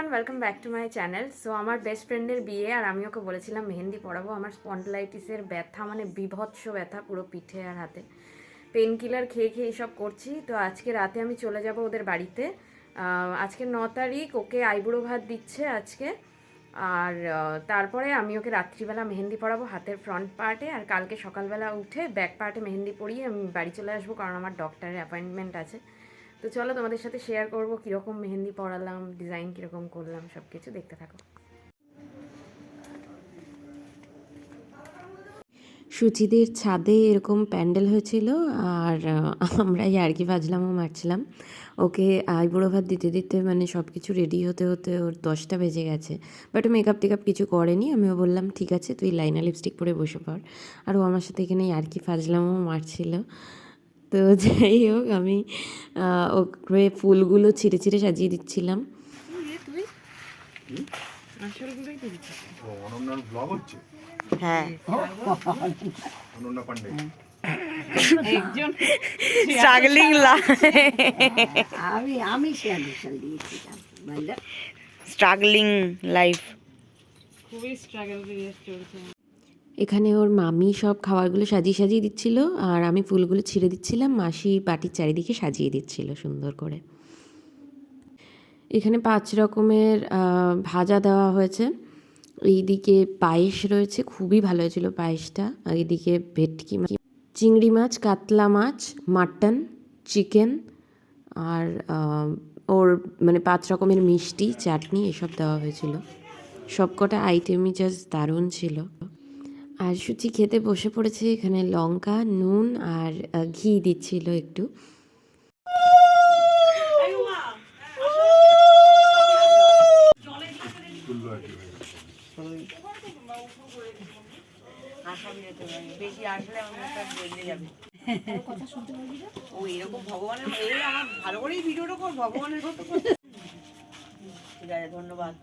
Everyone welcome back to my channel so আমার best ফ্রেন্ডের বিয়ে, আর আমি ওকে বলেছিলাম মেহেন্দি পড়াবো আমার স্পন্ডলাইটিসের ব্যথা মানে বিভৎস ব্যথা পুরো পিঠে আর হাতে। পেন কিলার খেয়ে খেয়ে এসব করছি। তো আজকে রাতে আমি চলে যাব ওদের বাড়িতে। আজকে ন তারিখ, ওকে আইবুড়ো ভাত দিচ্ছে আজকে। আর তারপরে আমি ওকে রাত্রিবেলা মেহেন্দি পড়াবো হাতের ফ্রন্ট পার্টে আর কালকে সকালবেলা উঠে ব্যাক পার্টে মেহেন্দি পরিয়ে আমি বাড়ি চলে আসব, কারণ আমার ডক্টরের অ্যাপয়েন্টমেন্ট আছে। তো চলো তোমাদের সাথে শেয়ার করব কীরকম মেহেন্দি পরালাম ডিজাইন কীরকম করলাম সব কিছু দেখতে থাকো। সুচিদের ছাদে এরকম প্যান্ডেল হয়েছিল আর আমরা আর কি বাজলামও মারছিলাম। ওকে আইবুড়ো ভাত দিতে দিতে মানে সব কিছু রেডি হতে হতে ওর দশটা বেজে গেছে। বাট ও মেকআপ টেকআপ কিছু করেনি, আমিও বললাম, ঠিক আছে, তুই লাইনা লিপস্টিক পরে বসে পড় আর ও আমার সাথে এখানে আর কি ফাজলামও মারছিল। তো যাই হোক আমি ওকে ফুলগুলো ছিঁড়ে ছিঁড়ে সাজিয়ে দিচ্ছিলাম। হ্যাঁ। স্ট্রাগলিং আমি আমি স্যানিটাইজার দিয়েছিলাম স্ট্রাগলিং লাইফ এখানে ওর মামি সব খাবারগুলো সাজিয়ে সাজিয়ে দিচ্ছিল, আর আমি ফুলগুলো ছিঁড়ে দিচ্ছিলাম, মাসি বাটির চারিদিকে সাজিয়ে দিচ্ছিল সুন্দর করে। এখানে পাঁচ রকমের ভাজা দেওয়া হয়েছে। এইদিকে পায়েস রয়েছে, খুবই ভালো হয়েছিল পায়েসটা। আর এদিকে ভেটকি মাছ চিংড়ি মাছ, কাতলা মাছ, মাটন, চিকেন, আর ওর মানে পাঁচ রকমের মিষ্টি, চাটনি, এসব দেওয়া হয়েছিল। সবকটা আইটেমই জাস্ট দারুণ ছিল। আর সুচি খেতে বসে পড়েছে এখানে লঙ্কা নুন আর ঘি দিচ্ছিল একটু। ধন্যবাদ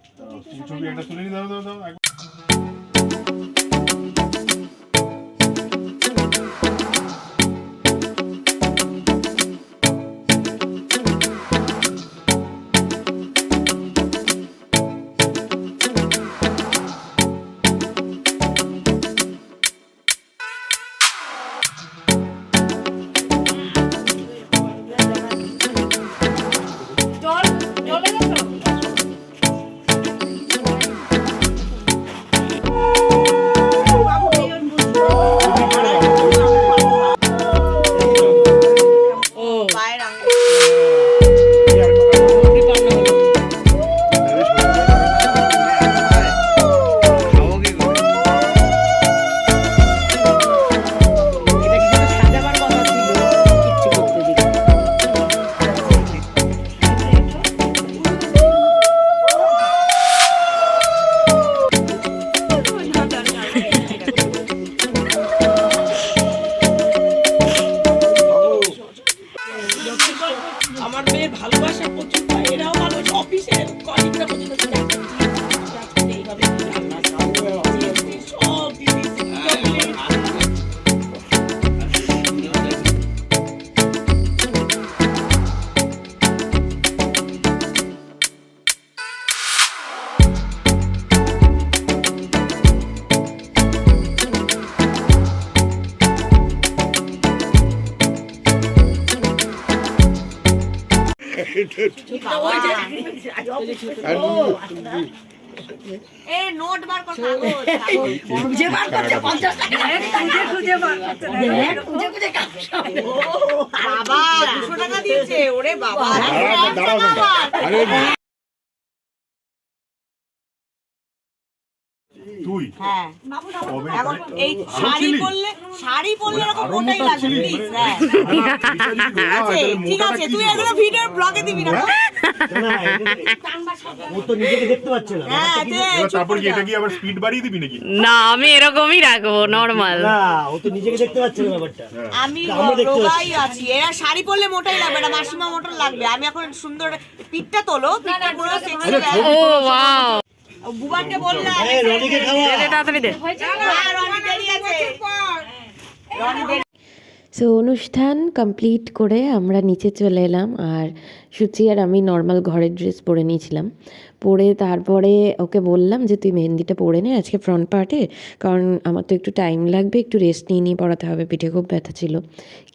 বাবা দুশো টাকা দিয়েছে ওরে বাবা। আরে তুই? হ্যাঁ। এখন এই শাড়ি পরলে শাড়ি পরলে এরকম মোটাই লাগবে প্লিজ হ্যাঁ। আছে, আছে, ঠিক আছে তুই এগুলো ভিডিও ব্লগে দিবি না। ও তো নিজেকে দেখতে পাচ্ছে না। হ্যাঁ তুই এবার চুপ তারপর করে কি এটা যা। কি আবার স্পিড বাড়িয়ে দিবি নাকি? না আমি এরকমই রাখব নর্মাল না ও তো নিজেকে দেখতে পাচ্ছে না ব্যাপারটা। আমি রোগাই আছি। এরা শাড়ি পরলে মোটাই লাগবে এটা মাসিমা মোটর লাগবে। আমি এখন সুন্দর পিঠটা তোলো পুরো ও বুবানকে বললাম এই রনিকে খাওয়া। তাড়াতাড়ি দে। হ্যাঁ, রনি দেরি আছে। সো অনুষ্ঠান কমপ্লিট করে আমরা নিচে চলে এলাম আর সুচি আর আমি নর্মাল ঘরের ড্রেস পরে নিয়েছিলাম। পরে তারপরে ওকে বললাম যে, তুই মেহেন্দিটা পরে নে, আজকে ফ্রন্ট পার্টে কারণ আমার তো একটু টাইম লাগবে, একটু রেস্ট নিয়ে নিয়ে পড়াতে হবে পিঠে খুব ব্যথা ছিল।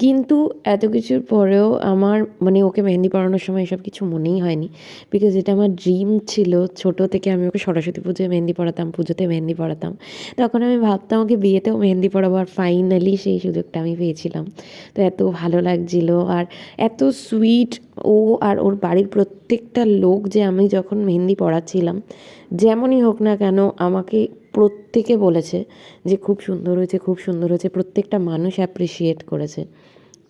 কিন্তু এত কিছুর পরেও আমার মানে ওকে মেহেন্দি পড়ানোর সময় এসব কিছু মনেই হয়নি। বিকজ এটা আমার ড্রিম ছিল, ছোট থেকে আমি ওকে সরস্বতী পুজোয় মেহেন্দি পড়াতাম পুজোতে মেহেন্দি পড়াতাম তখন আমি ভাবতাম ওকে বিয়েতেও মেহেন্দি পড়াবো আর ফাইনালি সেই সুযোগটা আমি পেয়েছিলাম। তো এত ভালো লাগছিল, আর এত সুইট ও আর ওর বাড়ির প্রত্যেকটা লোক যে আমি যখন মেহেন্দি পড়াচ্ছিলাম, যেমনই হোক না কেন আমাকে প্রত্যেকে বলেছে যে খুব সুন্দর হয়েছে, খুব সুন্দর হয়েছে, প্রত্যেকটা মানুষ অ্যাপ্রিসিয়েট করেছে।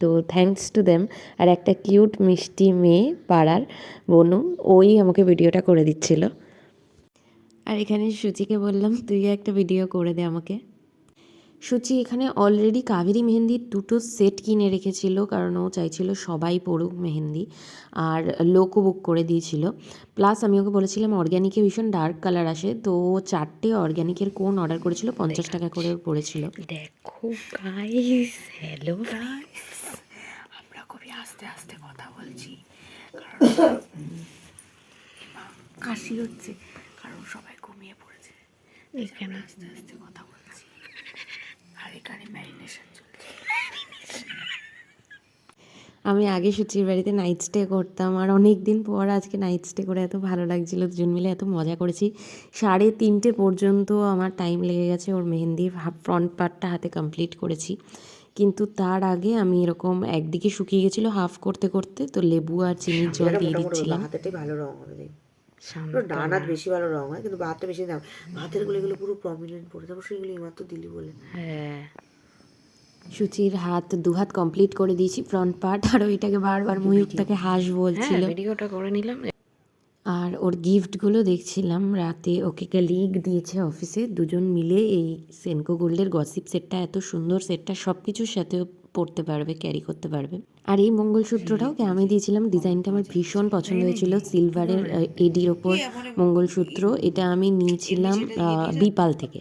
তো থ্যাঙ্কস টু দেম আর একটা কিউট মিষ্টি মেয়ে পাড়ার বনু, ওই আমাকে ভিডিওটা করে দিচ্ছিল। আর এখানে সুচিকে বললাম, তুই একটা ভিডিও করে দে আমাকে। সুচি এখানে অলরেডি কাবেরি মেহেন্দির দুটো সেট কিনে রেখেছিল কারণ ও চাইছিল সবাই পড়ুক মেহেন্দি আর লোকও বুক করে দিয়েছিল। প্লাস আমি ওকে বলেছিলাম অর্গ্যানিকে ভীষণ ডার্ক কালার আসে তো ও চারটে অর্গ্যানিকের কোন অর্ডার করেছিল পঞ্চাশ টাকা করে পড়েছিল। দেখো গাইস হ্যালো গাইস আমরা খুবই আস্তে আস্তে কথা বলছি কারণ কাশি হচ্ছে কারণ সবাই ঘুমিয়ে পড়েছে। এখানে আস্তে আস্তে কথা এখানে ম্যারিনেশন চলছে। আমি আগে সুচির বাড়িতে নাইট স্টে করতাম আর অনেক দিন পর আজকে নাইট স্টে করে এত ভালো লাগছিল দুজন মিলে এত মজা করেছি। সাড়ে তিনটে পর্যন্ত আমার টাইম লেগে গেছে ওর মেহেন্দির ফ্রন্ট পার্টটা হাতে কমপ্লিট করেছি। কিন্তু তার আগে আমি এরকম একদিকে শুকিয়ে গেছিল হাফ করতে করতে তো লেবু আর চিনির জল দিয়ে দিচ্ছিলাম। হাতেটাই ভালো রং পুরো বেশি ভালো রং হয় কিন্তু বেশি দাম। হাতেরগুলো এগুলো পুরো প্রমিনেন্ট পড়ে তারপর সেগুলো এইমাত্র দিলি বলে। হ্যাঁ। সুচির হাত দু হাত কমপ্লিট করে দিয়েছি ফ্রন্ট পার্ট আর ওইটাকে বারবার ময়ূর তাকে হাঁস হ্যাঁ বলছিল ভিডিওটা করে নিলাম। আর ওর গিফটগুলো দেখছিলাম রাতে ওকে কলিগ দিয়েছে অফিসে দুজন মিলে এই সেনকো গোল্ডের গসিপ সেটটা এত সুন্দর সেটটা সব কিছুর সাথে ও পরতে পারবে ক্যারি করতে পারবে। আর এই মঙ্গলসূত্রটাও ওকে আমি দিয়েছিলাম ডিজাইনটা আমার ভীষণ পছন্দ হয়েছিল সিলভারের এডির ওপর মঙ্গলসূত্র এটা আমি নিয়েছিলাম বিপাল থেকে।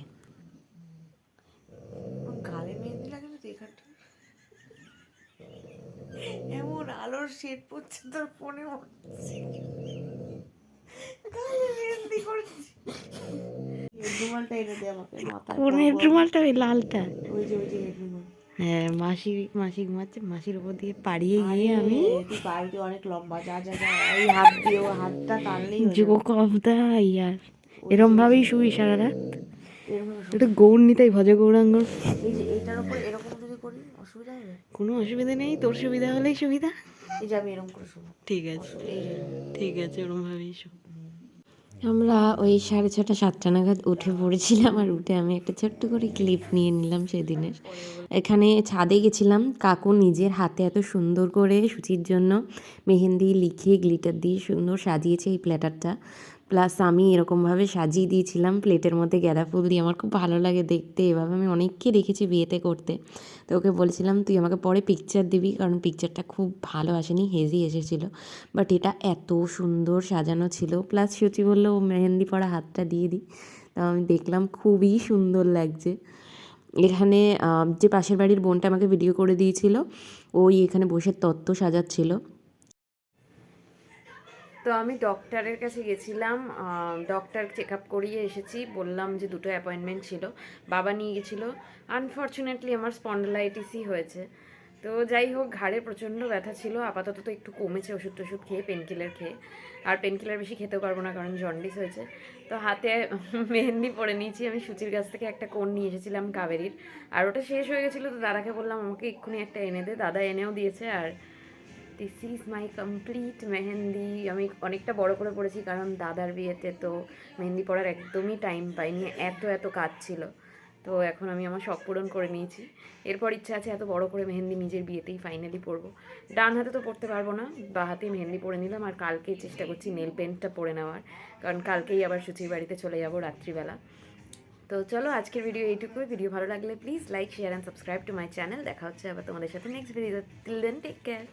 এমন আলোর শেড পড়ছে তোর ফোনে কোন হেড রুমালটা ওই লালটা। ওই যে ওই যে হেড রুমাল। হ্যাঁ মাসি মাসি ঘুমাচ্ছে মাসির উপর দিয়ে পাড়িয়ে গিয়ে আমি বাড়িতে অনেক লম্বা যা যা এই হাত দিয়ে ও হাতটা টানলেই যোগ দা ইয়ার এরম ভাবেই শুই সারা রাত। এটা গৌর নিতাই ভজ গৌরাঙ্গ। এই যে এইটার উপর এরকম যদি করি অসুবিধা হবে? কোনো অসুবিধা নেই তোর সুবিধা হলেই সুবিধা। এই যে আমি এরকম করে শুনো ঠিক আছে। ঠিক আছে ওরম ভাবেই শো আমরা ওই সাড়ে ছটা, সাতটা নাগাদ উঠে পড়েছিলাম আর উঠে আমি একটা ছোট্ট করে ক্লিপ নিয়ে নিলাম সেদিনের। এখানে ছাদে গেছিলাম। কাকু নিজের হাতে এত সুন্দর করে সুচির জন্য মেহেন্দি লিখে গ্লিটার দিয়ে সুন্দর সাজিয়েছে এই প্ল্যাটারটা প্লাস আমি এরকমভাবে সাজিয়ে দিয়েছিলাম প্লেটের মধ্যে গাঁদা ফুল দিয়ে। আমার খুব ভালো লাগে দেখতে। এভাবে আমি অনেককে দেখেছি বিয়েতে করতে। তো ওকে বলেছিলাম, তুই আমাকে পরে পিকচার দিবি। কারণ পিকচারটা খুব ভালো আসেনি হেজি এসেছিল। বাট এটা এত সুন্দর সাজানো ছিল। প্লাস সুচি বলল মেহেন্দি পরা হাতটা দিয়ে দিই তো আমি দেখলাম, খুবই সুন্দর লাগছে। এখানে যে পাশের বাড়ির বোনটা আমাকে ভিডিও করে দিয়েছিল, ওই এখানে বসে তত্ত্ব সাজাচ্ছিল। তো আমি ডক্টরের কাছে গেছিলাম ডক্টর চেক আপ করিয়ে এসেছি। বললাম যে দুটো অ্যাপয়েন্টমেন্ট ছিল। বাবা নিয়ে গেছিল। আনফর্চুনেটলি আমার স্পন্ডলাইটিসই হয়েছে। তো যাই হোক, ঘাড়ে প্রচণ্ড ব্যথা ছিল। আপাতত তো একটু কমেছে ওষুধ টষুধ খেয়ে পেনকিলার খেয়ে। আর পেনকিলার বেশি খেতেও পারব না কারণ জন্ডিস হয়েছে। তো হাতে মেহেন্দি পরে নিয়েছি। আমি সুচির কাছ থেকে একটা কোন নিয়ে এসেছিলাম কাবেরির। আর ওটা শেষ হয়ে গেছিল তো দাদাকে বললাম, আমাকে এক্ষুনি একটা এনে দে। দাদা এনেও দিয়েছে আর this is my complete mehendi. আমি অনেকটা বড় করে পড়েছি কারণ দাদার বিয়েতে তো মেহেন্দি পড়ার একদমই টাইম পাইনি। এত এত কাজ ছিল। তো এখন আমি আমার শখ পূরণ করে নিয়েছি। এরপর ইচ্ছা আছে এত বড় করে মেহেন্দি নিজের বিয়েতেই ফাইনালি পরবো। ডান হাতে তো পড়তে পারব না। বা হাতে মেহেন্দি পরে নিলাম আর কালকেই চেষ্টা করছি নেল পেন্টটা পরে নেওয়ার। কারণ কালকেই আবার সুচির বাড়িতে চলে যাব রাত্রিবেলা। তো চলো আজকের ভিডিও এইটুকুই। ভিডিও ভালো লাগলে please like share and subscribe to my channel দেখা হচ্ছে আবার তোমাদের সাথে next video till then take care